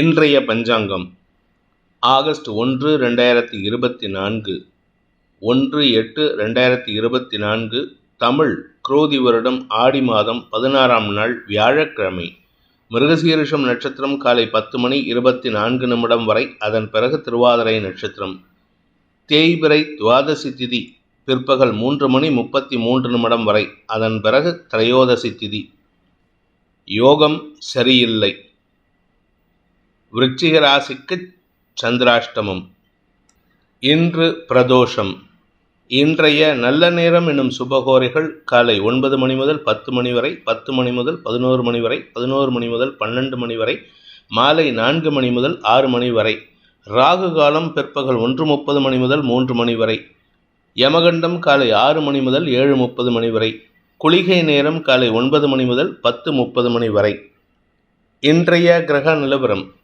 இன்றைய பஞ்சாங்கம். ஆகஸ்ட் ஒன்று ரெண்டாயிரத்தி இருபத்தி நான்கு. ஒன்று எட்டு ரெண்டாயிரத்தி இருபத்தி நான்கு. தமிழ் குரோதி வருடம் ஆடி மாதம் பதினாறாம் நாள் வியாழக்கிழமை. மிருகசீரிஷம் நட்சத்திரம் காலை பத்து மணி இருபத்தி நான்கு நிமிடம் வரை அதன் பிறகு திருவாதிரை நட்சத்திரம். தேய்பிறை துவாதசி திதி பிற்பகல் மூன்று மணி முப்பத்தி மூன்று நிமிடம் வரை அதன் பிறகு திரையோதசி திதி. யோகம் சரியில்லை. விருச்சிக ராசிக்கு சந்திராஷ்டமம். இன்று பிரதோஷம். இன்றைய நல்ல நேரம் என்னும் சுபகோரைகள் காலை ஒன்பது மணி முதல் பத்து மணி வரை பத்து மணி முதல் பதினோரு மணி வரை பதினோரு மணி முதல் பன்னெண்டு மணி வரை மாலை நான்கு மணி முதல் ஆறு மணி வரை ராகு காலம் பிற்பகல் ஒன்று முப்பது மணி முதல் மூன்று மணி வரை யமகண்டம் காலை ஆறு மணி முதல் ஏழு முப்பது மணி வரை குளிகை நேரம் காலை ஒன்பது மணி முதல் பத்து முப்பது மணி வரை. இன்றைய கிரக நிலவரம்.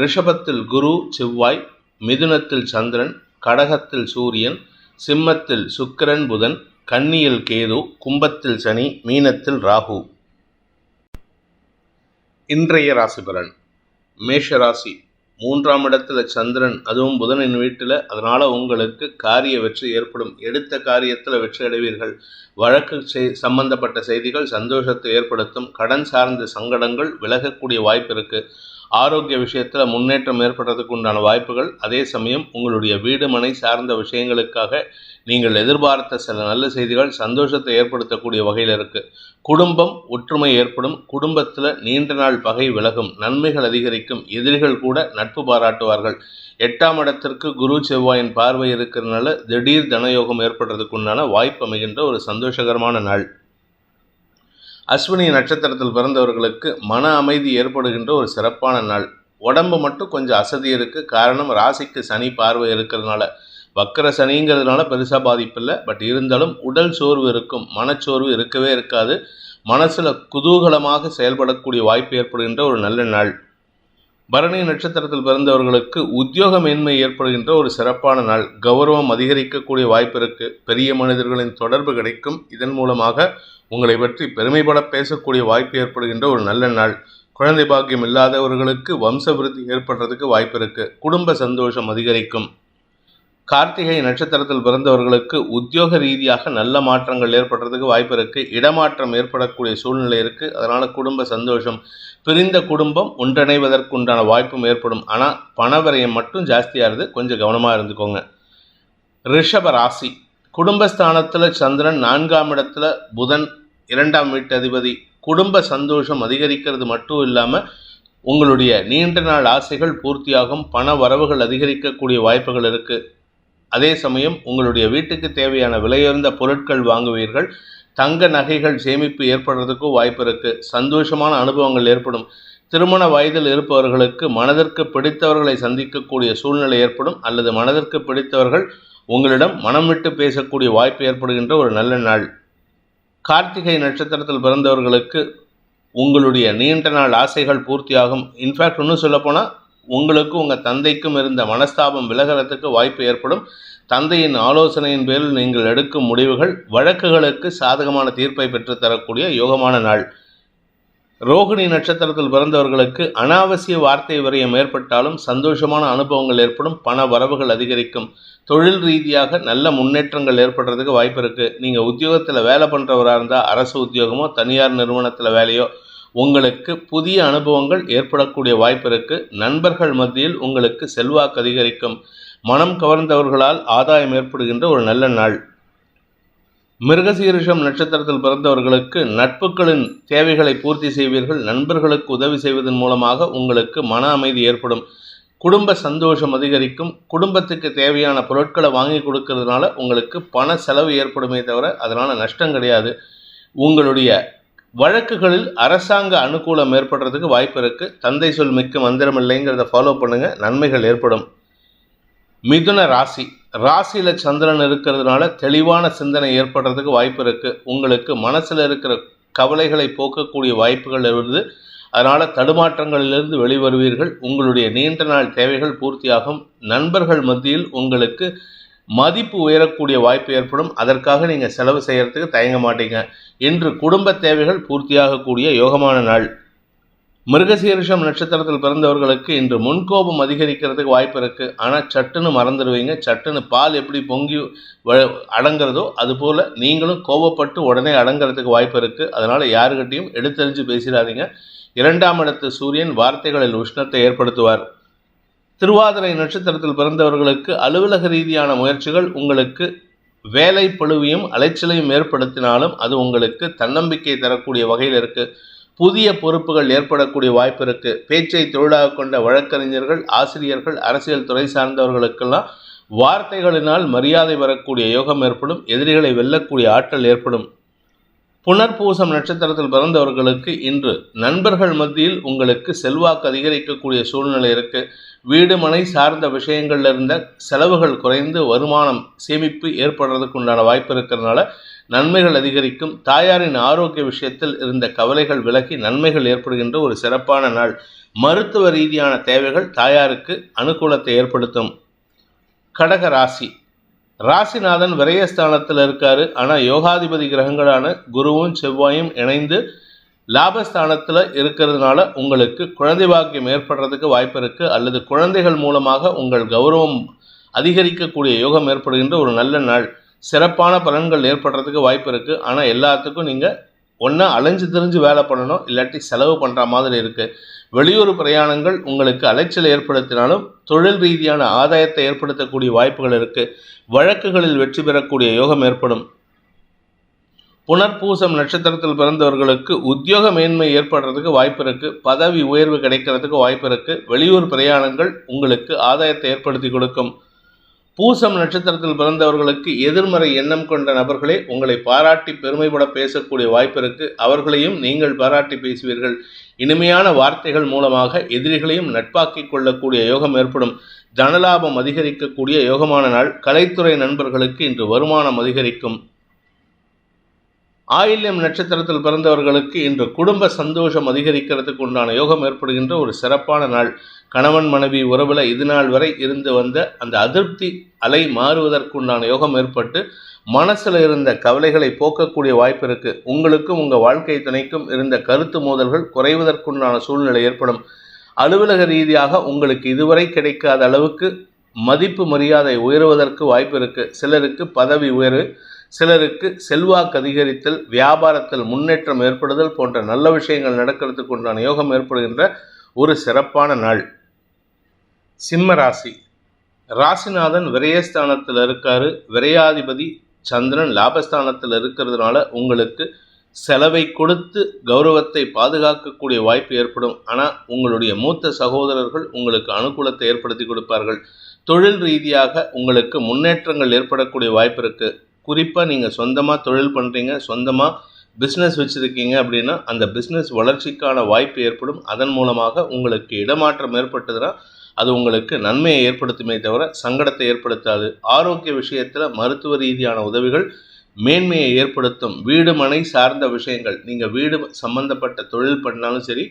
ரிஷபத்தில் குரு செவ்வாய் மிதுனத்தில் சந்திரன் கடகத்தில் சூரியன் சிம்மத்தில் சுக்கிரன் புதன் கன்னியில் கேது கும்பத்தில் சனி மீனத்தில் ராகு. இன்றைய ராசி பலன் மேஷ ராசி மூன்றாம் இடத்துல சந்திரன் அதுவும் புதனின் வீட்டில். அதனால் உங்களுக்கு காரிய வெற்றி ஏற்படும். எடுத்த காரியத்தில் வெற்றி அடைவீர்கள். வழக்கு செய் சம்பந்தப்பட்ட செய்திகள் சந்தோஷத்தை ஏற்படுத்தும். கடன் சார்ந்த சங்கடங்கள் விலகக்கூடிய வாய்ப்பு இருக்குது ஆரோக்கிய விஷயத்தில் முன்னேற்றம் ஏற்படுறதுக்கு உண்டான வாய்ப்புகள். அதே சமயம் உங்களுடைய வீடு மனை சார்ந்த விஷயங்களுக்காக நீங்கள் எதிர்பார்த்த சில நல்ல செய்திகள் சந்தோஷத்தை ஏற்படுத்தக்கூடிய வகையில் இருக்குது குடும்பம் ஒற்றுமை ஏற்படும். குடும்பத்தில் நீண்ட நாள் பகை விலகும். நன்மைகள் அதிகரிக்கும். எதிரிகள் கூட நட்பு பாராட்டுவார்கள். எட்டாம் இடத்திற்கு குரு செவ்வாயின் பார்வை இருக்கிறதுனால திடீர் தனயோகம் ஏற்படுறதுக்கு உண்டான வாய்ப்பு அமைகின்ற ஒரு சந்தோஷகரமான நாள். அஸ்வினி நட்சத்திரத்தில் பிறந்தவர்களுக்கு மன அமைதி ஏற்படுகின்ற ஒரு சிறப்பான நாள். உடம்பு மட்டும் கொஞ்சம் அசதி இருக்குது காரணம் ராசிக்கு சனி பார்வை இருக்கிறதுனால வக்கர சனிங்கிறதுனால பெருசாக பாதிப்பில்லை. பட் இருந்தாலும் உடல் சோர்வு இருக்கும். மனச்சோர்வு இருக்கவே இருக்காது. மனசில் குதூகலமாக செயல்படக்கூடிய வாய்ப்பு ஏற்படுகின்ற ஒரு நல்ல நாள். பரணி நட்சத்திரத்தில் பிறந்தவர்களுக்கு உத்தியோகமின்மை ஏற்படுகின்ற ஒரு சிறப்பான நாள். கௌரவம் அதிகரிக்கக்கூடிய வாய்ப்பு இருக்குது பெரிய மனிதர்களின் தொடர்பு கிடைக்கும். இதன் மூலமாக உங்களை பற்றி பெருமைப்பட பேசக்கூடிய வாய்ப்பு ஏற்படுகின்ற ஒரு நல்ல நாள். குழந்தை பாக்கியம் இல்லாதவர்களுக்கு வம்ச விருத்தி ஏற்படுறதுக்கு வாய்ப்பு இருக்குது குடும்ப சந்தோஷம் அதிகரிக்கும். கார்த்திகை நட்சத்திரத்தில் பிறந்தவர்களுக்கு உத்தியோக ரீதியாக நல்ல மாற்றங்கள் ஏற்படுறதுக்கு வாய்ப்பு இருக்குது இடமாற்றம் ஏற்படக்கூடிய சூழ்நிலை இருக்குது அதனால் குடும்ப சந்தோஷம். பிரிந்த குடும்பம் ஒன்றிணைவதற்குண்டான வாய்ப்பும் ஏற்படும். ஆனால் பணவரையம் மட்டும் ஜாஸ்தியாகிறது கொஞ்சம் கவனமாக இருந்துக்கோங்க. ரிஷப ராசி. குடும்பஸ்தானத்தில் சந்திரன் நான்காம் இடத்துல புதன் இரண்டாம் வீட்டு அதிபதி குடும்ப சந்தோஷம் அதிகரிக்கிறது மட்டும் இல்லாமல் உங்களுடைய நீண்ட நாள் ஆசைகள் பூர்த்தியாகும் பண வரவுகள் அதிகரிக்கக்கூடிய வாய்ப்புகள் இருக்குது அதே சமயம் உங்களுடைய வீட்டுக்கு தேவையான விலையுயர்ந்த பொருட்கள் வாங்குவீர்கள். தங்க நகைகள் சேமிப்பு ஏற்படுறதுக்கும் வாய்ப்பு இருக்குது சந்தோஷமான அனுபவங்கள் ஏற்படும். திருமண வயதில் இருப்பவர்களுக்கு மனதிற்கு பிடித்தவர்களை சந்திக்கக்கூடிய சூழ்நிலை ஏற்படும். அல்லது மனதிற்கு பிடித்தவர்கள் உங்களிடம் மனம் விட்டு பேசக்கூடிய வாய்ப்பு ஏற்படுகின்ற ஒரு நல்ல நாள். கார்த்திகை நட்சத்திரத்தில் பிறந்தவர்களுக்கு உங்களுடைய நீண்ட நாள் ஆசைகள் பூர்த்தியாகும். இன்ஃபேக்ட் இன்னும் சொல்லப்போனால் உங்களுக்கும் உங்கள் தந்தைக்கும் இருந்த மனஸ்தாபம் விலகிறதுக்கு வாய்ப்பு ஏற்படும். தந்தையின் ஆலோசனையின் பேரில் நீங்கள் எடுக்கும் முடிவுகள் வழக்குகளுக்கு சாதகமான தீர்ப்பை பெற்றுத்தரக்கூடிய யோகமான நாள். ரோகிணி நட்சத்திரத்தில் பிறந்தவர்களுக்கு அனாவசிய வார்த்தை விரயம் ஏற்பட்டாலும் சந்தோஷமான அனுபவங்கள் ஏற்படும் பண வரவுகள் அதிகரிக்கும். தொழில் ரீதியாக நல்ல முன்னேற்றங்கள் ஏற்படுறதுக்கு வாய்ப்பு இருக்குது நீங்கள் உத்தியோகத்தில் வேலை பண்ணுறவராக இருந்தால் அரசு உத்தியோகமோ தனியார் நிறுவனத்தில் வேலையோ உங்களுக்கு புதிய அனுபவங்கள் ஏற்படக்கூடிய வாய்ப்பு இருக்குது நண்பர்கள் மத்தியில் உங்களுக்கு செல்வாக்கு அதிகரிக்கும். மனம் கவர்ந்தவர்களால் ஆதாயம் ஏற்படுகின்ற ஒரு நல்ல நாள். மிருகசீரிஷம் நட்சத்திரத்தில் பிறந்தவர்களுக்கு நட்புகளின் தேவைகளை பூர்த்தி செய்வீர்கள் நண்பர்களுக்கு உதவி செய்வதன் மூலமாக உங்களுக்கு மன அமைதி ஏற்படும். குடும்ப சந்தோஷம் அதிகரிக்கும். குடும்பத்துக்கு தேவையான பொருட்களை வாங்கி கொடுக்கறதுனால உங்களுக்கு பண செலவு ஏற்படுமே தவிர அதனால் நஷ்டம் கிடையாது. உங்களுடைய வழக்குகளில் அரசாங்க அனுகூலம் ஏற்படுறதுக்கு வாய்ப்பு இருக்குது தந்தை சொல் மிக்க மந்திரம் இல்லைங்கிறத ஃபாலோ பண்ணுங்கள் நன்மைகள் ஏற்படும். மிதுன ராசி. ராசியில் சந்திரன் இருக்கிறதுனால தெளிவான சிந்தனை ஏற்படுறதுக்கு வாய்ப்பு இருக்குது உங்களுக்கு மனசில் இருக்கிற கவலைகளை போக்கக்கூடிய வாய்ப்புகள் இருந்து அதனால் தடுமாற்றங்களிலிருந்து வெளிவருவீர்கள். உங்களுடைய நீண்ட நாள் தேவைகள் பூர்த்தியாகும். நண்பர்கள் மத்தியில் உங்களுக்கு மதிப்பு உயரக்கூடிய வாய்ப்பு ஏற்படும். அதற்காக நீங்கள் செலவு செய்கிறதுக்கு தயங்க மாட்டீங்க. இன்று குடும்ப தேவைகள் பூர்த்தியாகக்கூடிய யோகமான நாள். மிருகசீரிஷம் நட்சத்திரத்தில் பிறந்தவர்களுக்கு இன்று முன்கோபம் அதிகரிக்கிறதுக்கு வாய்ப்பு இருக்குது ஆனால் சட்டுன்னு மறந்துடுவீங்க. சட்டுன்னு பால் எப்படி பொங்கி வ- அடங்குறதோ அதுபோல் நீங்களும் கோபப்பட்டு உடனே அடங்குறதுக்கு வாய்ப்பு இருக்குது அதனால் யாருக்கிட்டையும் எடுத்தறிஞ்சு பேசிடாதீங்க. இரண்டாம் இடத்து சூரியன் வார்த்தைகளில் உஷ்ணத்தை ஏற்படுத்துவார். திருவாதிரை நட்சத்திரத்தில் பிறந்தவர்களுக்கு அலுவலக ரீதியான முயற்சிகள் உங்களுக்கு வேலை பழுவையும் அலைச்சலையும் ஏற்படுத்தினாலும் அது உங்களுக்கு தன்னம்பிக்கை தரக்கூடிய வகையில் இருக்குது புதிய பொறுப்புகள் ஏற்படக்கூடிய வாய்ப்பு இருக்கு பேச்சை தொழிலாக கொண்ட வழக்கறிஞர்கள் ஆசிரியர்கள் அரசியல் துறை சார்ந்தவர்களுக்கெல்லாம் வார்த்தைகளினால் மரியாதை வரக்கூடிய யோகம் ஏற்படும் எதிரிகளை வெல்லக்கூடிய ஆற்றல் ஏற்படும். புனர்பூசம் நட்சத்திரத்தில் பிறந்தவர்களுக்கு இன்று நண்பர்கள் மத்தியில் உங்களுக்கு செல்வாக்கு அதிகரிக்கக்கூடிய சூழ்நிலை இருக்கு. வீடு மனை சார்ந்த விஷயங்கள்ல இருந்த செலவுகள் குறைந்து வருமானம் சேமிப்பு ஏற்படுறதுக்கு உண்டான வாய்ப்பு இருக்கிறதுனால நன்மைகள் அதிகரிக்கும். தாயாரின் ஆரோக்கிய விஷயத்தில் இருந்த கவலைகள் விலகி நன்மைகள் ஏற்படுகின்ற ஒரு சிறப்பான நாள். மருத்துவ ரீதியான தேவைகள் தாயாருக்கு அனுகூலத்தை ஏற்படுத்தும். கடக ராசி. ராசிநாதன் விரயஸ்தானத்தில் இருக்காரு. ஆனால் யோகாதிபதி கிரகங்களான குருவும் செவ்வாயும் இணைந்து லாபஸ்தானத்தில் இருக்கிறதுனால உங்களுக்கு குழந்தை பாக்கியம் ஏற்படுறதுக்கு வாய்ப்பு இருக்குது அல்லது குழந்தைகள் மூலமாக உங்கள் கௌரவம் அதிகரிக்கக்கூடிய யோகம் ஏற்படுகின்ற ஒரு நல்ல நாள். சிறப்பான பலன்கள் ஏற்படுறதுக்கு வாய்ப்பு இருக்குது ஆனால் எல்லாத்துக்கும் நீங்கள் ஒன்றா அலைஞ்சு திரிஞ்சு வேலை பண்ணணும். இல்லாட்டி செலவு பண்ணுற மாதிரி இருக்குது வெளியூர் பிரயாணங்கள் உங்களுக்கு அலைச்சல் ஏற்படுத்தினாலும் தொழில் ரீதியான ஆதாயத்தை ஏற்படுத்தக்கூடிய வாய்ப்புகள் இருக்குது வழக்குகளில் வெற்றி பெறக்கூடிய யோகம் ஏற்படும். புனர்பூசம் நட்சத்திரத்தில் பிறந்தவர்களுக்கு உத்தியோக மேன்மை ஏற்படுறதுக்கு வாய்ப்பு இருக்குது பதவி உயர்வு கிடைக்கிறதுக்கு வாய்ப்பு இருக்குது வெளியூர் பிரயாணங்கள் உங்களுக்கு ஆதாயத்தை ஏற்படுத்தி கொடுக்கும். பூசம் நட்சத்திரத்தில் பிறந்தவர்களுக்கு எதிர்மறை எண்ணம் கொண்ட நபர்களே உங்களை பாராட்டி பெருமைப்பட பேசக்கூடிய வாய்ப்பு இருக்கு. அவர்களையும் நீங்கள் பாராட்டி பேசுவீர்கள். இனிமையான வார்த்தைகள் மூலமாக எதிரிகளையும் நட்பாக்கிக் கொள்ளக்கூடிய யோகம் ஏற்படும். தனலாபம் அதிகரிக்கக்கூடிய யோகமான நாள். கலைத்துறை நண்பர்களுக்கு இன்று வருமானம் அதிகரிக்கும். ஆயில்யம் நட்சத்திரத்தில் பிறந்தவர்களுக்கு இன்று குடும்ப சந்தோஷம் அதிகரிக்கிறதுக்கு உண்டான யோகம் ஏற்படுகின்ற ஒரு சிறப்பான நாள். கணவன் மனைவி உறவில் இது நாள் வரை இருந்து வந்த அந்த அதிருப்தி அலை மாறுவதற்குண்டான யோகம் ஏற்பட்டு மனசில் இருந்த கவலைகளை போக்கக்கூடிய வாய்ப்பு இருக்கு. உங்களுக்கும் உங்கள் வாழ்க்கை துணைக்கும் இருந்த கருத்து மோதல்கள் குறைவதற்குண்டான சூழ்நிலை ஏற்படும். அலுவலக ரீதியாக உங்களுக்கு இதுவரை கிடைக்காத அளவுக்கு மதிப்பு மரியாதை உயருவதற்கு வாய்ப்பு இருக்கு. சிலருக்கு பதவி உயர்வு சிலருக்கு செல்வாக்கு அதிகரித்தல் வியாபாரத்தில் முன்னேற்றம் ஏற்படுதல் போன்ற நல்ல விஷயங்கள் நடக்கிறதுக்கு உண்டான யோகம் ஏற்படுகின்ற ஒரு சிறப்பான நாள். சிம்ம ராசி. ராசிநாதன் விரயஸ்தானத்தில் இருக்காரு. விரையாதிபதி சந்திரன் லாபஸ்தானத்தில் இருக்கிறதுனால உங்களுக்கு செலவை கொடுத்து கௌரவத்தை பாதுகாக்கக்கூடிய வாய்ப்பு ஏற்படும். ஆனால் உங்களுடைய மூத்த சகோதரர்கள் உங்களுக்கு அனுகூலத்தை ஏற்படுத்தி கொடுப்பார்கள். தொழில் ரீதியாக உங்களுக்கு முன்னேற்றங்கள் ஏற்படக்கூடிய வாய்ப்பு இருக்கு. குறிப்பாக நீங்கள் சொந்தமாக தொழில் பண்ணுறீங்க சொந்தமாக பிஸ்னஸ் வச்சுருக்கீங்க அப்படின்னா அந்த பிஸ்னஸ் வளர்ச்சிக்கான வாய்ப்பு ஏற்படும். அதன் மூலமாக உங்களுக்கு இடமாற்றம் ஏற்பட்டதுன்னா அது உங்களுக்கு நன்மையை ஏற்படுத்துமே தவிர சங்கடத்தை ஏற்படுத்தாது. ஆரோக்கிய விஷயத்தில் மருத்துவ ரீதியான உதவிகள் மேன்மையை ஏற்படுத்தும். வீடு மனை சார்ந்த விஷயங்கள். நீங்கள் வீடு சம்பந்தப்பட்ட தொழில் பண்ணாலும் சரி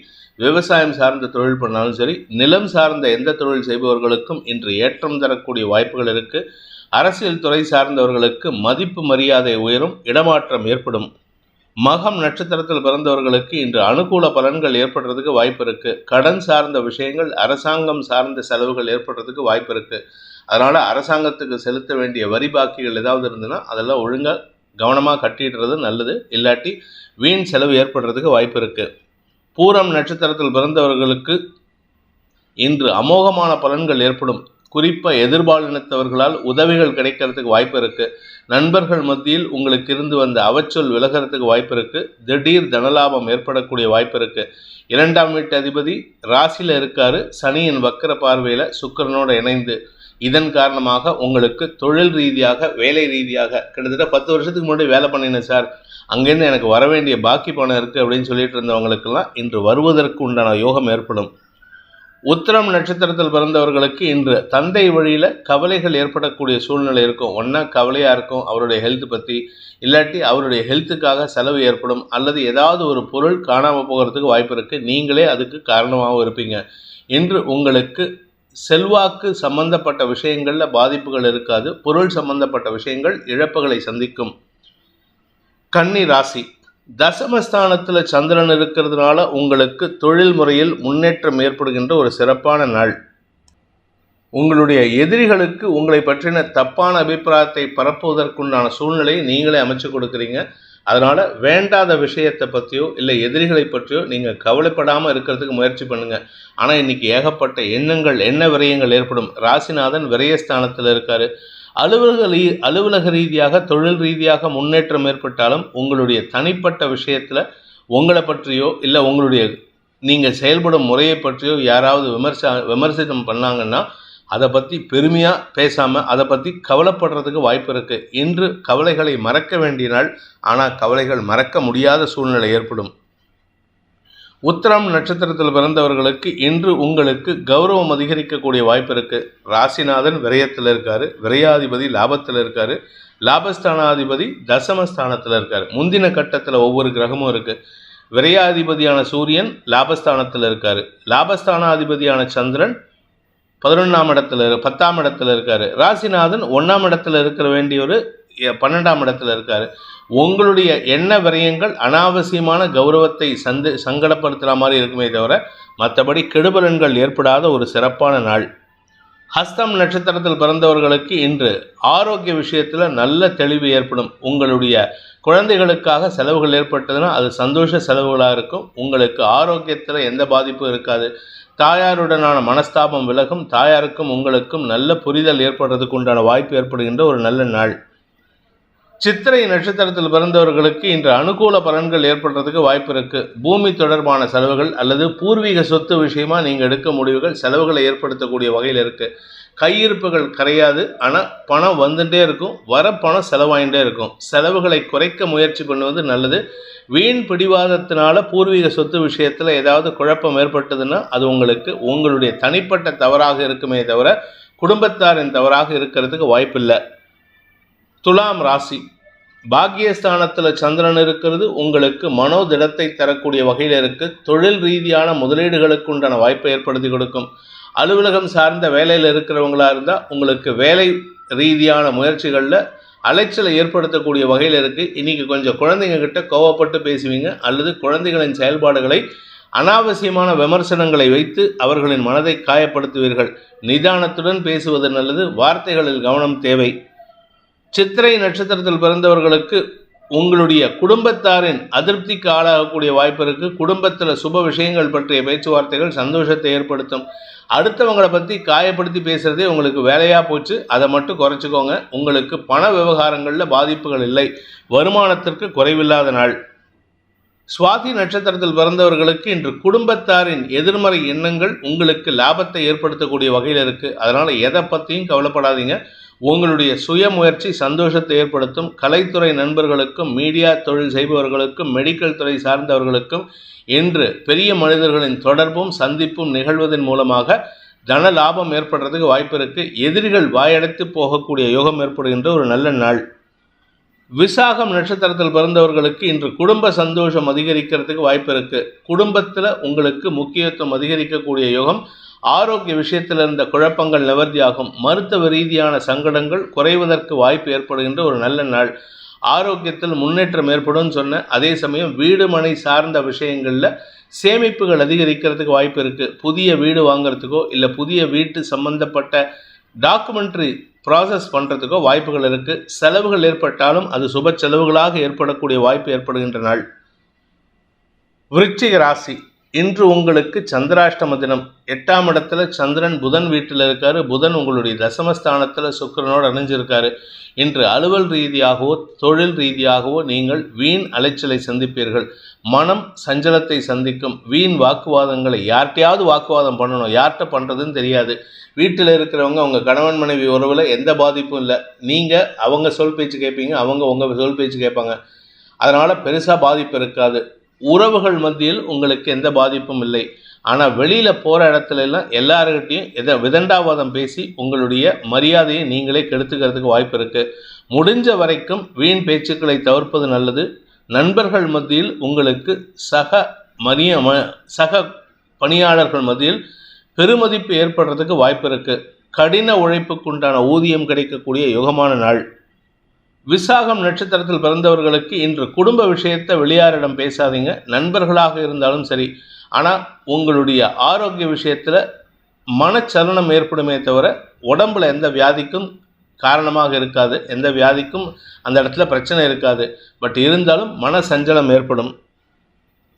விவசாயம் சார்ந்த தொழில் பண்ணாலும் சரி நிலம் சார்ந்த எந்த தொழில் செய்பவர்களுக்கும் இன்று ஏற்றம் தரக்கூடிய வாய்ப்புகள் இருக்குது அரசியல் துறை சார்ந்தவர்களுக்கு மதிப்பு மரியாதை உயரும் இடமாற்றம் ஏற்படும். மகம் நட்சத்திரத்தில் பிறந்தவர்களுக்கு இன்று அனுகூல பலன்கள் ஏற்படுறதுக்கு வாய்ப்பு இருக்கு. கடன் சார்ந்த விஷயங்கள் அரசாங்கம் சார்ந்த செலவுகள் ஏற்படுறதுக்கு வாய்ப்பு இருக்கு. அதனால அரசாங்கத்துக்கு செலுத்த வேண்டிய வரி பாக்கிகள் ஏதாவது இருந்ததுன்னா அதெல்லாம் ஒழுங்காக கவனமாக கட்டிடுறது நல்லது. இல்லாட்டி வீண் செலவு ஏற்படுறதுக்கு வாய்ப்பு இருக்கு. பூரம் நட்சத்திரத்தில் பிறந்தவர்களுக்கு இன்று அமோகமான பலன்கள் ஏற்படும். குறிப்பாக எதிர்பாலினத்தவர்களால் உதவிகள் கிடைக்கிறதுக்கு வாய்ப்பு இருக்குது நண்பர்கள் மத்தியில் உங்களுக்கு இருந்து வந்த அவச்சொல் விலகிறதுக்கு வாய்ப்பு இருக்குது திடீர் தனலாபம் ஏற்படக்கூடிய வாய்ப்பு இருக்குது இரண்டாம் வீட்டு அதிபதி ராசியில் இருக்காரு. சனியின் வக்கர பார்வையில் சுக்கரனோடு இணைந்து இதன் காரணமாக உங்களுக்கு தொழில் ரீதியாக வேலை ரீதியாக கிட்டத்தட்ட பத்து வருஷத்துக்கு முன்னாடி வேலை பண்ணினேன் சார். அங்கேருந்து எனக்கு வர வேண்டிய பாக்கி பணம் இருக்குது அப்படின்னு சொல்லிட்டு இருந்தவங்களுக்கெல்லாம் இன்று வருவதற்கு உண்டான யோகம் ஏற்படும். உத்திரம் நட்சத்திரத்தில் பிறந்தவர்களுக்கு இன்று தந்தை வழியில் கவலைகள் ஏற்படக்கூடிய சூழ்நிலை இருக்கும். ஒன்றா கவலையாக இருக்கும் அவருடைய ஹெல்த் பற்றி இல்லாட்டி அவருடைய ஹெல்த்துக்காக செலவு ஏற்படும் அல்லது ஏதாவது ஒரு பொருள் காணாமல் போகிறதுக்கு வாய்ப்பு இருக்குது நீங்களே அதுக்கு காரணமாகவும் இருப்பீங்க. இன்று உங்களுக்கு செல்வாக்கு சம்பந்தப்பட்ட விஷயங்களில் பாதிப்புகள் இருக்காது. பொருள் சம்பந்தப்பட்ட விஷயங்கள் இழப்புகளை சந்திக்கும். கன்னி ராசி. தசமஸ்தானத்தில் சந்திரன் இருக்கிறதுனால உங்களுக்கு தொழில் முறையில் முன்னேற்றம் ஏற்படுகின்ற ஒரு சிறப்பான நாள். உங்களுடைய எதிரிகளுக்கு உங்களை பற்றின தப்பான அபிப்பிராயத்தை பரப்புவதற்குண்டான சூழ்நிலையை நீங்களே அமைச்சு கொடுக்குறீங்க. அதனால் வேண்டாத விஷயத்தை பற்றியோ இல்லை எதிரிகளை பற்றியோ நீங்கள் கவலைப்படாமல் இருக்கிறதுக்கு முயற்சி பண்ணுங்கள் ஆனால் இன்றைக்கி ஏகப்பட்ட எண்ணங்கள் எண்ண விரயங்கள் ஏற்படும். ராசிநாதன் விரயஸ்தானத்தில் இருக்கார். அலுவலக ரீ அலுவலக ரீதியாக தொழில் ரீதியாக முன்னேற்றம் ஏற்பட்டாலும் உங்களுடைய தனிப்பட்ட விஷயத்தில் உங்களை பற்றியோ இல்லை உங்களுடைய நீங்கள் செயல்படும் முறையை பற்றியோ யாராவது விமர்ச விமர்சனம் பண்ணாங்கன்னா அதை பற்றி பெருமையாக பேசாமல் அதை பற்றி கவலைப்படுறதுக்கு வாய்ப்பு இருக்குது இன்று கவலைகளை மறக்க வேண்டிய நாள். ஆனால் கவலைகள் மறக்க முடியாத சூழ்நிலை ஏற்படும். உத்திரம் நட்சத்திரத்தில் பிறந்தவர்களுக்கு இன்று உங்களுக்கு கௌரவம் அதிகரிக்கக்கூடிய வாய்ப்பு இருக்குது ராசிநாதன் விரயத்தில் இருக்கார் விரையாதிபதி லாபத்தில் இருக்கார் லாபஸ்தானாதிபதி தசமஸ்தானத்தில் இருக்கார். முந்தின கட்டத்தில் ஒவ்வொரு கிரகமும் இருக்குது விரையாதிபதியான சூரியன் லாபஸ்தானத்தில் இருக்கார். லாபஸ்தானாதிபதியான சந்திரன் பதினொன்றாம் இடத்துல இரு பத்தாம் இடத்துல இருக்கார். ராசிநாதன் ஒன்றாம் இடத்துல இருக்கிற வேண்டிய ஒரு பன்னெண்டாம் இடத்துல இருக்கார். உங்களுடைய எண்ண விரயங்கள் அனாவசியமான கௌரவத்தை சந்து சங்கடப்படுத்துகிற மாதிரி இருக்குமே தவிர மற்றபடி கெடுபலன்கள் ஏற்படாத ஒரு சிறப்பான நாள். ஹஸ்தம் நட்சத்திரத்தில் பிறந்தவர்களுக்கு இன்று ஆரோக்கிய விஷயத்தில் நல்ல தெளிவு ஏற்படும். உங்களுடைய குழந்தைகளுக்காக செலவுகள் ஏற்பட்டதுன்னா அது சந்தோஷ செலவுகளாக இருக்கும். உங்களுக்கு ஆரோக்கியத்தில் எந்த பாதிப்பும் இருக்காது. தாயாருடனான மனஸ்தாபம் விலகும். தாயாருக்கும் உங்களுக்கும் நல்ல புரிதல் ஏற்படுறதுக்கு உண்டான வாய்ப்பு ஏற்படுகின்ற ஒரு நல்ல நாள். சித்திரை நட்சத்திரத்தில் பிறந்தவர்களுக்கு இன்று அனுகூல பலன்கள் ஏற்படுறதுக்கு வாய்ப்பு இருக்கு. பூமி தொடர்பான செலவுகள் அல்லது பூர்வீக சொத்து விஷயமா நீங்கள் எடுக்க முடிவுகள் செலவுகளை ஏற்படுத்தக்கூடிய வகையில் இருக்கு. கையிருப்புகள் கரையாது. ஆனால் பணம் வந்துட்டே இருக்கும். வர பணம் செலவாயிட்டே இருக்கும். செலவுகளை குறைக்க முயற்சி பண்ணுவது நல்லது. வீண் பிடிவாதத்தினால பூர்வீக சொத்து விஷயத்தில் ஏதாவது குழப்பம் ஏற்பட்டதுன்னா அது உங்களுக்கு உங்களுடைய தனிப்பட்ட தவறாக இருக்குமே தவிர குடும்பத்தாரின் தவறாக இருக்கிறதுக்கு வாய்ப்பில்லை. துலாம் ராசி. பாக்கியஸ்தானத்தில் சந்திரன் இருக்கிறது உங்களுக்கு மனோதிடத்தை தரக்கூடிய வகையில் இருக்கு. தொழில் ரீதியான முதலீடுகளுக்கு உண்டான வாய்ப்பை ஏற்படுத்தி கொடுக்கும். அலுவலகம் சார்ந்த வேலையில் இருக்கிறவங்களா இருந்தால் உங்களுக்கு வேலை ரீதியான முயற்சிகளில் அலைச்சலை ஏற்படுத்தக்கூடிய வகையில் இருக்குது இன்றைக்கி கொஞ்சம் குழந்தைங்க கிட்ட கோவப்பட்டு பேசுவீங்க அல்லது குழந்தைகளின் செயல்பாடுகளை அனாவசியமான விமர்சனங்களை வைத்து அவர்களின் மனதை காயப்படுத்துவீர்கள். நிதானத்துடன் பேசுவது நல்லது வார்த்தைகளில் கவனம் தேவை. சித்திரை நட்சத்திரத்தில் பிறந்தவர்களுக்கு உங்களுடைய குடும்பத்தாரின் அதிருப்திக்கு ஆளாகக்கூடிய வாய்ப்பு இருக்குது குடும்பத்தில் சுப விஷயங்கள் பற்றிய பேச்சுவார்த்தைகள் சந்தோஷத்தை ஏற்படுத்தும். அடுத்தவங்களை பற்றி காயப்படுத்தி பேசுகிறதே உங்களுக்கு வேலையாக போச்சு. அதை மட்டும் குறைச்சிக்கோங்க. உங்களுக்கு பண விவகாரங்களில் பாதிப்புகள் இல்லை. வருமானத்திற்கு குறைவில்லாத நாள். சுவாதி நட்சத்திரத்தில் பிறந்தவர்களுக்கு இன்று குடும்பத்தாரின் எதிர்மறை எண்ணங்கள் உங்களுக்கு லாபத்தை ஏற்படுத்தக்கூடிய வகையில் இருக்குது அதனால் எதை பற்றியும் கவலைப்படாதீங்க. உங்களுடைய சுய முயற்சி சந்தோஷத்தை ஏற்படுத்தும். கலைத்துறை நண்பர்களுக்கும் மீடியா தொழில் செய்பவர்களுக்கும் மெடிக்கல் துறை சார்ந்தவர்களுக்கும் இன்று பெரிய மனிதர்களின் தொடர்பும் சந்திப்பும் நிகழ்வதன் மூலமாக தன லாபம் ஏற்படுறதுக்கு வாய்ப்பு இருக்குது எதிரிகள் வாயடைத்து போகக்கூடிய யோகம் ஏற்படுகின்ற ஒரு நல்ல நாள். விசாகம் நட்சத்திரத்தில் பிறந்தவர்களுக்கு இன்று குடும்ப சந்தோஷம் அதிகரிக்கிறதுக்கு வாய்ப்பு இருக்குது குடும்பத்தில் உங்களுக்கு முக்கியத்துவம் அதிகரிக்கக்கூடிய யோகம் ஆரோக்கிய விஷயத்தில் இருந்த குழப்பங்கள் நிவர்த்தியாகும். மருத்துவ ரீதியான சங்கடங்கள் குறைவதற்கு வாய்ப்பு ஏற்படுகின்ற ஒரு நல்ல நாள். ஆரோக்கியத்தில் முன்னேற்றம் ஏற்படும் சொன்ன அதே சமயம் வீடு மனை சார்ந்த விஷயங்களில் சேமிப்புகள் அதிகரிக்கிறதுக்கு வாய்ப்பு இருக்குது புதிய வீடு வாங்கிறதுக்கோ இல்லை புதிய வீட்டு சம்பந்தப்பட்ட டாக்குமெண்ட்ரி ப்ராசஸ் பண்ணுறதுக்கோ வாய்ப்புகள் இருக்குது செலவுகள் ஏற்பட்டாலும் அது சுப செலவுகளாக ஏற்படக்கூடிய வாய்ப்பு ஏற்படுகின்ற நாள். விருச்சிக ராசி. இன்று உங்களுக்கு சந்திராஷ்டம தினம். எட்டாம் இடத்துல சந்திரன் புதன் வீட்டில் இருக்காரு. புதன் உங்களுடைய தசமஸ்தானத்தில் சுக்கரனோடு அணிஞ்சிருக்காரு. இன்று அலுவல் ரீதியாகவோ தொழில் ரீதியாகவோ நீங்கள் வீண் அலைச்சலை சந்திப்பீர்கள். மனம் சஞ்சலத்தை சந்திக்கும். வீண் வாக்குவாதங்களை யார்கிட்டையாவது வாக்குவாதம் பண்ணணும். யார்கிட்ட பண்ணுறதுன்னு தெரியாது. வீட்டில் இருக்கிறவங்க அவங்க கணவன் மனைவி உறவில் எந்த பாதிப்பும் இல்லை. நீங்கள் அவங்க சொல் பேச்சு கேட்பீங்க அவங்க உங்கள் சொல் பேச்சு கேட்பாங்க. அதனால் பெருசாக பாதிப்பு இருக்காது. உறவுகள் மத்தியில் உங்களுக்கு எந்த பாதிப்பும் இல்லை. ஆனால் வெளியில் போகிற இடத்துல எல்லாம் எல்லாருக்கிட்டையும் எதை விதண்டாவாதம் பேசி உங்களுடைய மரியாதையை நீங்களே கெடுத்துக்கிறதுக்கு வாய்ப்பு இருக்குது முடிஞ்ச வரைக்கும் வீண் பேச்சுக்களை தவிர்ப்பது நல்லது. நண்பர்கள் மத்தியில் உங்களுக்கு சக மரிய ம சக பணியாளர்கள் மத்தியில் பெருமதிப்பு ஏற்படுறதுக்கு வாய்ப்பு இருக்குது கடின உழைப்புக்குண்டான ஊதியம் கிடைக்கக்கூடிய யுகமான நாள். விசாகம் நட்சத்திரத்தில் பிறந்தவர்களுக்கு இன்று குடும்ப விஷயத்தை வெளியாரிடம் பேசாதீங்க. நண்பர்களாக இருந்தாலும் சரி. ஆனால் உங்களுடைய ஆரோக்கிய விஷயத்தில் மனச்சலனம் ஏற்படுமே தவிர உடம்புல எந்த வியாதிக்கும் காரணமாக இருக்காது. எந்த வியாதிக்கும் அந்த இடத்துல பிரச்சனை இருக்காது. பட் இருந்தாலும் மன சஞ்சலம் ஏற்படும்.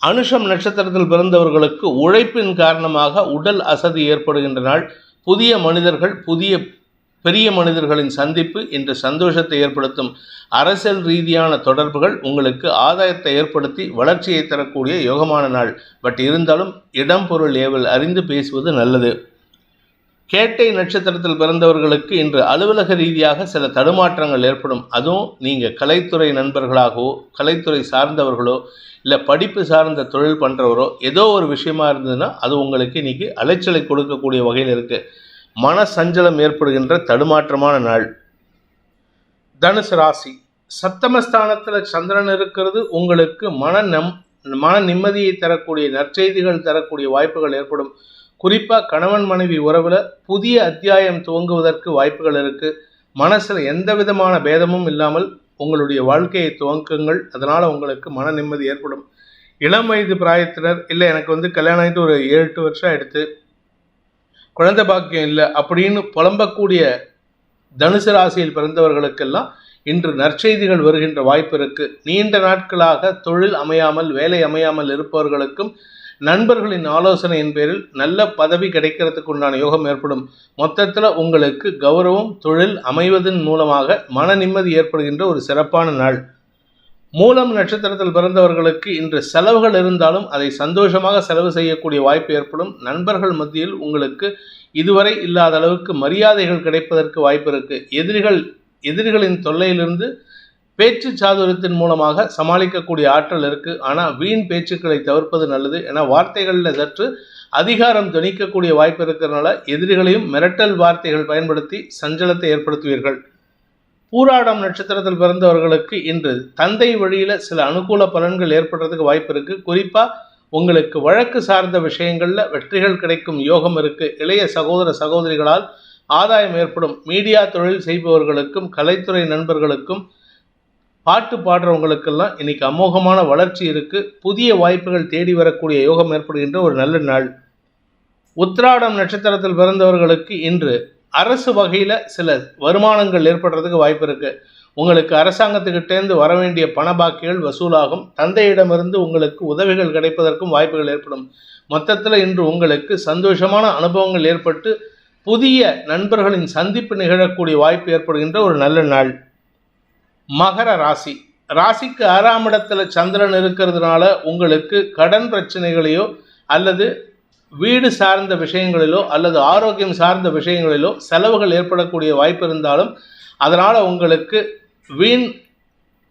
அனுஷம் நட்சத்திரத்தில் பிறந்தவர்களுக்கு உழைப்பின் காரணமாக உடல் அசதி ஏற்படுகின்ற நாள். புதிய மனிதர்கள் புதிய பெரிய மனிதர்களின் சந்திப்பு இன்று சந்தோஷத்தை ஏற்படுத்தும் அரசியல் ரீதியான தொடர்புகள் உங்களுக்கு ஆதாயத்தை ஏற்படுத்தி வளர்ச்சியை தரக்கூடிய யோகமான நாள். பட் இருந்தாலும் இடம் பொருள் ஏவல் அறிந்து பேசுவது நல்லது. கேட்டை நட்சத்திரத்தில் பிறந்தவர்களுக்கு இன்று அலுவலக ரீதியாக சில தடுமாற்றங்கள் ஏற்படும். அதுவும் நீங்கள் கலைத்துறை நண்பர்களாகவோ கலைத்துறை சார்ந்தவர்களோ இல்லை படிப்பு சார்ந்த தொழில் பண்ணுறவரோ ஏதோ ஒரு விஷயமா இருந்ததுன்னா அது உங்களுக்கு இன்றைக்கி அலைச்சலை கொடுக்கக்கூடிய வகையில் இருக்குது மன சஞ்சலம் ஏற்படுகின்ற தடுமாற்றமான நாள். தனுசு ராசி. சப்தமஸ்தானத்தில் சந்திரன் இருக்கிறது. உங்களுக்கு மன நம் மன நிம்மதியை தரக்கூடிய நற்செய்திகள் தரக்கூடிய வாய்ப்புகள் ஏற்படும். குறிப்பாக கணவன் மனைவி உறவில் புதிய அத்தியாயம் துவங்குவதற்கு வாய்ப்புகள் இருக்குது மனசில் எந்த விதமான பேதமும் இல்லாமல் உங்களுடைய வாழ்க்கையை துவங்குங்கள். அதனால் உங்களுக்கு மன நிம்மதி ஏற்படும். இளம் வயது பிராயத்தினர் இல்லை எனக்கு வந்து கல்யாணம் ஆகிட்டு ஒரு ஏழு எட்டு வருஷம் எடுத்து குழந்தை பாக்கியம் இல்லை அப்படின்னு புலம்பக்கூடிய தனுசு ராசியில் பிறந்தவர்களுக்கெல்லாம் இன்று நற்செய்திகள் வருகின்ற வாய்ப்பு இருக்கு. நீண்ட நாட்களாக தொழில் அமையாமல் வேலை அமையாமல் இருப்பவர்களுக்கும் நண்பர்களின் ஆலோசனையின் பேரில் நல்ல பதவி கிடைக்கிறதுக்கு உண்டான யோகம் ஏற்படும். மொத்தத்தில் உங்களுக்கு கௌரவம் தொழில் அமைவதன் மூலமாக மன நிம்மதி ஏற்படுகின்ற ஒரு சிறப்பான நாள். மூலம் நட்சத்திரத்தில் பிறந்தவர்களுக்கு இன்று செலவுகள் இருந்தாலும் அதை சந்தோஷமாக செலவு செய்யக்கூடிய வாய்ப்பு ஏற்படும். நண்பர்கள் மத்தியில் உங்களுக்கு இதுவரை இல்லாத அளவுக்கு மரியாதைகள் கிடைப்பதற்கு வாய்ப்பு இருக்கு. எதிரிகள் எதிரிகளின் தொல்லையிலிருந்து பேச்சு சாதுரியத்தின் மூலமாக சமாளிக்கக்கூடிய ஆற்றல் இருக்கு. ஆனால் வீண் பேச்சுக்களை தவிர்ப்பது நல்லது. என வார்த்தைகளில் சற்று அதிகாரம் துணிக்கக்கூடிய வாய்ப்பு இருக்கிறதுனால எதிரிகளையும் மிரட்டல் வார்த்தைகள் பயன்படுத்தி சஞ்சலத்தை ஏற்படுத்துவீர்கள். பூராடம் நட்சத்திரத்தில் பிறந்தவர்களுக்கு இன்று தந்தை வழியில் சில அனுகூல பலன்கள் ஏற்படுறதுக்கு வாய்ப்பு இருக்கு. குறிப்பாக உங்களுக்கு வழக்கு சார்ந்த விஷயங்களில் வெற்றிகள் கிடைக்கும் யோகம் இருக்கு. இளைய சகோதர சகோதரிகளால் ஆதாயம் ஏற்படும். மீடியா தொழில் செய்பவர்களுக்கும் கலைத்துறை நண்பர்களுக்கும் பாட்டு பாடுறவங்களுக்கெல்லாம் இன்னைக்கு அமோகமான வளர்ச்சி இருக்கு. புதிய வாய்ப்புகள் தேடி வரக்கூடிய யோகம் ஏற்படுகின்ற ஒரு நல்ல நாள். உத்ராடம் நட்சத்திரத்தில் பிறந்தவர்களுக்கு இன்று அரசு வகையில் சில வருமானங்கள் ஏற்படுறதுக்கு வாய்ப்பு இருக்குது உங்களுக்கு அரசாங்கத்துக்கிட்டேருந்து வர வேண்டிய பண பாக்கிகள் வசூலாகும். தந்தையிடமிருந்து உங்களுக்கு உதவிகள் கிடைப்பதற்கும் வாய்ப்புகள் ஏற்படும். மொத்தத்தில் இன்று உங்களுக்கு சந்தோஷமான அனுபவங்கள் ஏற்பட்டு புதிய நண்பர்களின் சந்திப்பு நிகழக்கூடிய வாய்ப்பு ஏற்படுகின்ற ஒரு நல்ல நாள். மகர ராசி. ராசிக்கு ஆறாம் இடத்துல சந்திரன் இருக்கிறதுனால உங்களுக்கு கடன் பிரச்சனைகளையோ அல்லது வீடு சார்ந்த விஷயங்களிலோ அல்லது ஆரோக்கியம் சார்ந்த விஷயங்களிலோ செலவுகள் ஏற்படக்கூடிய வாய்ப்பு இருந்தாலும் அதனால் உங்களுக்கு வீண்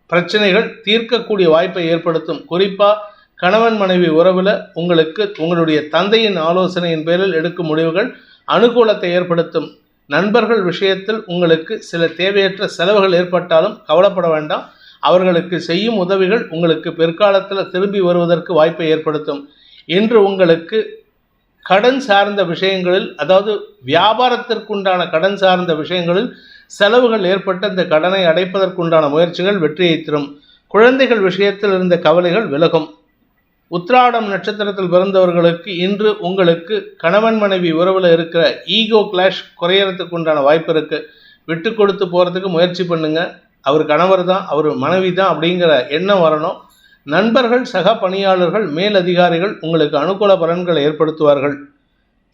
பிரச்சனைகள் தீர்க்கக்கூடிய வாய்ப்பை ஏற்படுத்தும். குறிப்பாக கணவன் மனைவி உறவில் உங்களுக்கு உங்களுடைய தந்தையின் ஆலோசனையின் பேரில் எடுக்கும் முடிவுகள் அனுகூலத்தை ஏற்படுத்தும். நண்பர்கள் விஷயத்தில் உங்களுக்கு சில தேவையற்ற செலவுகள் ஏற்பட்டாலும் கவலைப்பட வேண்டாம். அவர்களுக்கு செய்யும் உதவிகள் உங்களுக்கு பிற்காலத்தில் திரும்பி வருவதற்கு வாய்ப்பை ஏற்படுத்தும். இன்று உங்களுக்கு கடன் சார்ந்த விஷயங்களில் அதாவது வியாபாரத்திற்குண்டான கடன் சார்ந்த விஷயங்களில் செலவுகள் ஏற்பட்டு அந்த கடனை அடைப்பதற்குண்டான முயற்சிகள் வெற்றியை தரும். குழந்தைகள் விஷயத்தில் இருந்த கவலைகள் விலகும். உத்ராடம் நட்சத்திரத்தில் பிறந்தவர்களுக்கு இன்று உங்களுக்கு கணவன் மனைவி உறவில் இருக்கிற ஈகோ கிளாஷ் குறையறதுக்கு உண்டான வாய்ப்பு இருக்குது விட்டு கொடுத்து போகிறதுக்கு முயற்சி பண்ணுங்கள் அவர் கணவர் தான் அவர் மனைவி தான் அப்படிங்கிற எண்ணம் வரணும். நண்பர்கள் சக பணியாளர்கள் மேல் அதிகாரிகள் உங்களுக்கு அனுகூல பலன்களை ஏற்படுத்துவார்கள்.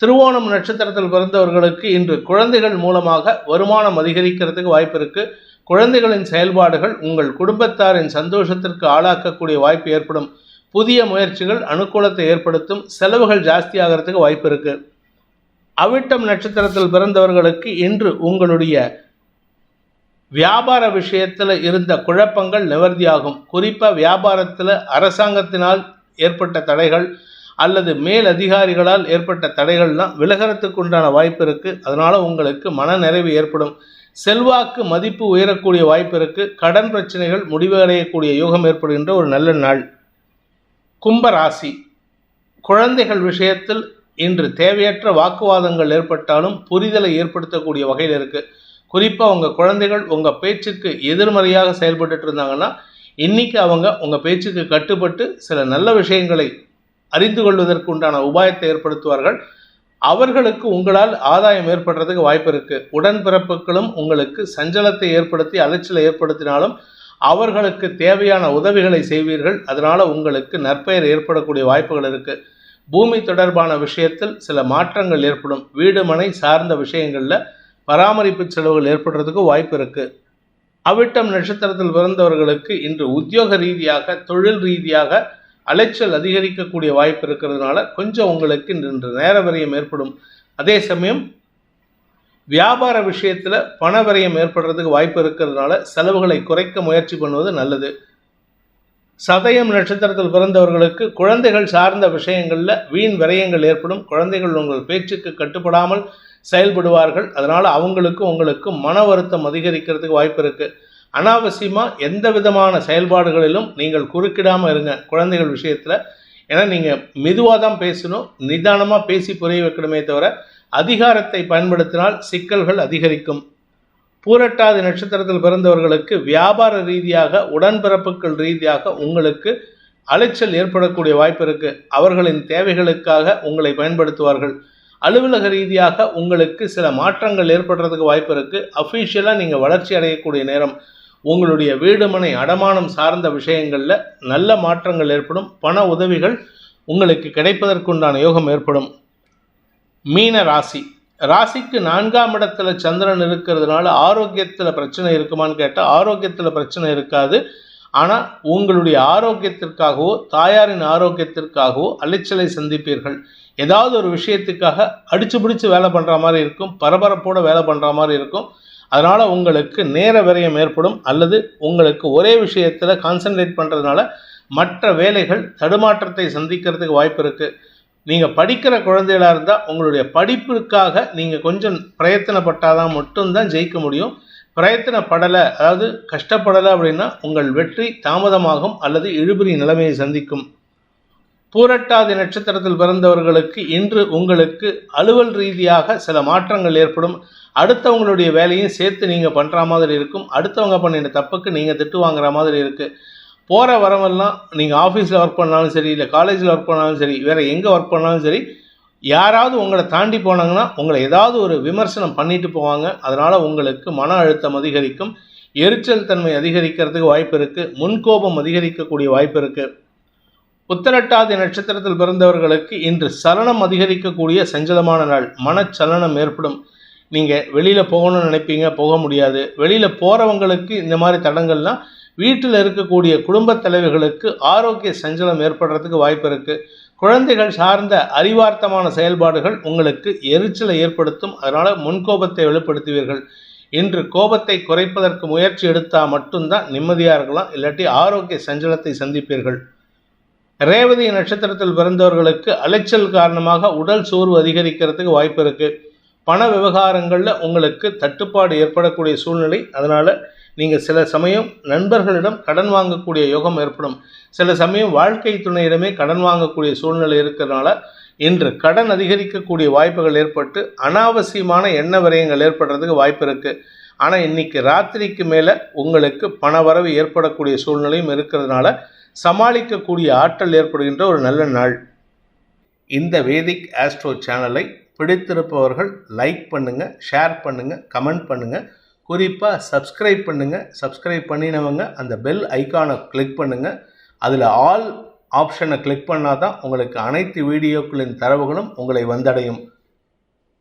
திருவோணம் நட்சத்திரத்தில் பிறந்தவர்களுக்கு இன்று குழந்தைகள் மூலமாக வருமானம் அதிகரிக்கிறதுக்கு வாய்ப்பு இருக்கு. குழந்தைகளின் செயல்பாடுகள் உங்கள் குடும்பத்தாரின் சந்தோஷத்திற்கு ஆளாக்கக்கூடிய வாய்ப்பு ஏற்படும். புதிய முயற்சிகள் அனுகூலத்தை ஏற்படுத்தும். செலவுகள் ஜாஸ்தியாகிறதுக்கு வாய்ப்பு இருக்கு. அவிட்டம் நட்சத்திரத்தில் பிறந்தவர்களுக்கு இன்று உங்களுடைய வியாபார விஷயத்தில் இருந்த குழப்பங்கள் நிவர்த்தியாகும். குறிப்பாக வியாபாரத்தில் அரசாங்கத்தினால் ஏற்பட்ட தடைகள் அல்லது மேல் அதிகாரிகளால் ஏற்பட்ட தடைகள்லாம் விலகிறதுக்கு உண்டான வாய்ப்பு இருக்குது அதனால் உங்களுக்கு மன நிறைவு ஏற்படும். செல்வாக்கு மதிப்பு உயரக்கூடிய வாய்ப்பு இருக்குது கடன் பிரச்சனைகள் முடிவடையக்கூடிய யோகம் ஏற்படுகின்ற ஒரு நல்ல நாள். கும்பராசி குழந்தைகள் விஷயத்தில் இன்று தேவையற்ற வாக்குவாதங்கள் ஏற்பட்டாலும் புரிதலை ஏற்படுத்தக்கூடிய வகையில் இருக்குது குறிப்பாக உங்கள் குழந்தைகள் உங்கள் பேச்சுக்கு எதிர்மறையாக செயல்பட்டுட்டு இருந்தாங்கன்னா இன்னைக்கு அவங்க உங்கள் பேச்சுக்கு கட்டுப்பட்டு சில நல்ல விஷயங்களை அறிந்து கொள்வதற்கு உண்டான உபாயத்தை ஏற்படுத்துவார்கள். அவர்களுக்கு உங்களால் ஆதாயம் ஏற்படுறதுக்கு வாய்ப்பு இருக்குது உடன்பிறப்புகளும் உங்களுக்கு சஞ்சலத்தை ஏற்படுத்தி அலைச்சலை ஏற்படுத்தினாலும் அவர்களுக்கு தேவையான உதவிகளை செய்வீர்கள். அதனால் உங்களுக்கு நற்பெயர் ஏற்படக்கூடிய வாய்ப்புகள் இருக்குது பூமி தொடர்பான விஷயத்தில் சில மாற்றங்கள் ஏற்படும். வீடு மனை சார்ந்த விஷயங்களில் பராமரிப்பு செலவுகள் ஏற்படுறதுக்கு வாய்ப்பு இருக்கு. அவிட்டம் நட்சத்திரத்தில் பிறந்தவர்களுக்கு இன்று உத்தியோக ரீதியாக தொழில் ரீதியாக அலைச்சல் அதிகரிக்கக்கூடிய வாய்ப்பு இருக்கிறதுனால கொஞ்சம் உங்களுக்கு இன்று நேர விரயம் ஏற்படும். அதே சமயம் வியாபார விஷயத்தில் பண விரயம் ஏற்படுறதுக்கு வாய்ப்பு இருக்கிறதுனால செலவுகளை குறைக்க முயற்சி பண்ணுவது நல்லது. சதயம் நட்சத்திரத்தில் பிறந்தவர்களுக்கு குழந்தைகள் சார்ந்த விஷயங்களில் வீண் விரயங்கள் ஏற்படும். குழந்தைகள் உங்கள் பேச்சுக்கு கட்டுப்படாமல் செயல்படுவார்கள். அதனால் அவங்களுக்கும் உங்களுக்கும் மன வருத்தம் அதிகரிக்கிறதுக்கு வாய்ப்பு இருக்குது அனாவசியமாக எந்த விதமான செயல்பாடுகளிலும் நீங்கள் குறுக்கிடாமல் இருங்க குழந்தைகள் விஷயத்தில். ஏன்னா நீங்கள் மெதுவாக தான் பேசணும் நிதானமாக பேசி புரிய வைக்கணுமே தவிர அதிகாரத்தை பயன்படுத்தினால் சிக்கல்கள் அதிகரிக்கும். பூரட்டாதி நட்சத்திரத்தில் பிறந்தவர்களுக்கு வியாபார ரீதியாக உடன்பிறப்புகள் ரீதியாக உங்களுக்கு அலைச்சல் ஏற்படக்கூடிய வாய்ப்பு இருக்குது அவர்களின் தேவைகளுக்காக உங்களை பயன்படுத்துவார்கள். அலுவலக ரீதியாக உங்களுக்கு சில மாற்றங்கள் ஏற்படுறதுக்கு வாய்ப்பு இருக்குது அஃபீஷியலாக நீங்கள் வளர்ச்சி அடையக்கூடிய நேரம் உங்களுடைய வீடுமனை அடமானம் சார்ந்த விஷயங்களில் நல்ல மாற்றங்கள் ஏற்படும். பண உதவிகள் உங்களுக்கு கிடைப்பதற்குண்டான யோகம் ஏற்படும். மீன ராசி. ராசிக்கு நான்காம் இடத்துல சந்திரன் இருக்கிறதுனால ஆரோக்கியத்தில் பிரச்சனை இருக்குமான்னு கேட்டால் ஆரோக்கியத்தில் பிரச்சனை இருக்காது. ஆனால் உங்களுடைய ஆரோக்கியத்திற்காகவோ தாயாரின் ஆரோக்கியத்திற்காகவோ அலைச்சலை சந்திப்பீர்கள். ஏதாவது ஒரு விஷயத்துக்காக அடிச்சு பிடிச்சி வேலை பண்ணுற மாதிரி இருக்கும் பரபரப்போடு வேலை பண்ணுற மாதிரி இருக்கும். அதனால் உங்களுக்கு நேர விரயம் ஏற்படும். அல்லது உங்களுக்கு ஒரே விஷயத்தில் கான்சென்ட்ரேட் பண்ணுறதுனால மற்ற வேலைகள் தடுமாற்றத்தை சந்திக்கிறதுக்கு வாய்ப்பு இருக்குது நீங்கள் படிக்கிற குழந்தைகளாக இருந்தால் உங்களுடைய படிப்பிற்காக நீங்கள் கொஞ்சம் பிரயத்தனப்பட்டால் தான் மட்டும்தான் ஜெயிக்க முடியும். பிரயத்தனப்படலை அதாவது கஷ்டப்படலை அப்படின்னா உங்கள் வெற்றி தாமதமாகும். அல்லது இழுபறி நிலைமையை சந்திக்கும். பூரட்டாதி நட்சத்திரத்தில் பிறந்தவர்களுக்கு இன்று உங்களுக்கு அலுவல் ரீதியாக சில மாற்றங்கள் ஏற்படும். அடுத்தவங்களுடைய வேலையும் சேர்த்து நீங்கள் பண்ணுற மாதிரி இருக்கும். அடுத்தவங்க பண்ணின தப்புக்கு நீங்கள் திட்டு வாங்குற மாதிரி இருக்குது போகிற வரவெல்லாம் நீங்கள் ஆஃபீஸில் ஒர்க் பண்ணாலும் சரி இல்லை காலேஜில் ஒர்க் பண்ணாலும் சரி வேறு எங்கே ஒர்க் பண்ணாலும் சரி யாராவது உங்களை தாண்டி போனாங்கன்னா உங்களை ஏதாவது ஒரு விமர்சனம் பண்ணிட்டு போவாங்க. அதனால் உங்களுக்கு மன அழுத்தம் அதிகரிக்கும். எரிச்சல் தன்மை அதிகரிக்கிறதுக்கு வாய்ப்பு இருக்குது முன்கோபம் அதிகரிக்கக்கூடிய வாய்ப்பு இருக்குது புத்தனட்டாதி நட்சத்திரத்தில் பிறந்தவர்களுக்கு இன்று சலனம் அதிகரிக்கக்கூடிய சஞ்சலமான நாள். மனச்சலனம் ஏற்படும். நீங்கள் வெளியில் போகணும்னு நினைப்பீங்க போக முடியாது. வெளியில் போகிறவங்களுக்கு இந்த மாதிரி தடங்கள்லாம் வீட்டில் இருக்கக்கூடிய குடும்பத் தலைவர்களுக்கு ஆரோக்கிய சஞ்சலம் ஏற்படுறதுக்கு வாய்ப்பு இருக்குது குழந்தைகள் சார்ந்த அறிவார்த்தமான செயல்பாடுகள் உங்களுக்கு எரிச்சலை ஏற்படுத்தும். அதனால் முன்கோபத்தை வெளிப்படுத்துவீர்கள். இன்று கோபத்தை குறைப்பதற்கு முயற்சி எடுத்தால் மட்டும்தான் நிம்மதியாக இருக்கலாம். இல்லாட்டி ஆரோக்கிய சஞ்சலத்தை சந்திப்பீர்கள். ரேவதி நட்சத்திரத்தில் பிறந்தவர்களுக்கு அலைச்சல் காரணமாக உடல் சோர்வு அதிகரிக்கிறதுக்கு வாய்ப்பு இருக்குது பண விவகாரங்களில் உங்களுக்கு தட்டுப்பாடு ஏற்படக்கூடிய சூழ்நிலை. அதனால் நீங்கள் சில சமயம் நண்பர்களிடம் கடன் வாங்கக்கூடிய யோகம் ஏற்படும். சில சமயம் வாழ்க்கை துணையிடமே கடன் வாங்கக்கூடிய சூழ்நிலை இருக்கிறதுனால இன்று கடன் அதிகரிக்கக்கூடிய வாய்ப்புகள் ஏற்பட்டு அனாவசியமான எண்ண விரயங்கள் ஏற்படுறதுக்கு வாய்ப்பு இருக்குது ஆனால் இன்னைக்கு ராத்திரிக்கு மேலே உங்களுக்கு பண வரவு ஏற்படக்கூடிய சூழ்நிலையும் இருக்கிறதுனால சமாளிக்கக்கூடிய ஆற்றல் ஏற்படுகின்ற ஒரு நல்ல நாள். இந்த வேதிக் ஆஸ்ட்ரோ சேனலை பிடித்திருப்பவர்கள் லைக் பண்ணுங்கள் ஷேர் பண்ணுங்கள் கமெண்ட் பண்ணுங்கள் குறிப்பாக சப்ஸ்கிரைப் பண்ணுங்கள் சப்ஸ்கிரைப் பண்ணினவங்க அந்த பெல் ஐக்கானை கிளிக் பண்ணுங்கள் அதில் ஆல் ஆப்ஷனை கிளிக் பண்ணால் தான் உங்களுக்கு அனைத்து வீடியோக்களின் தரவுகளும் உங்களை வந்தடையும்.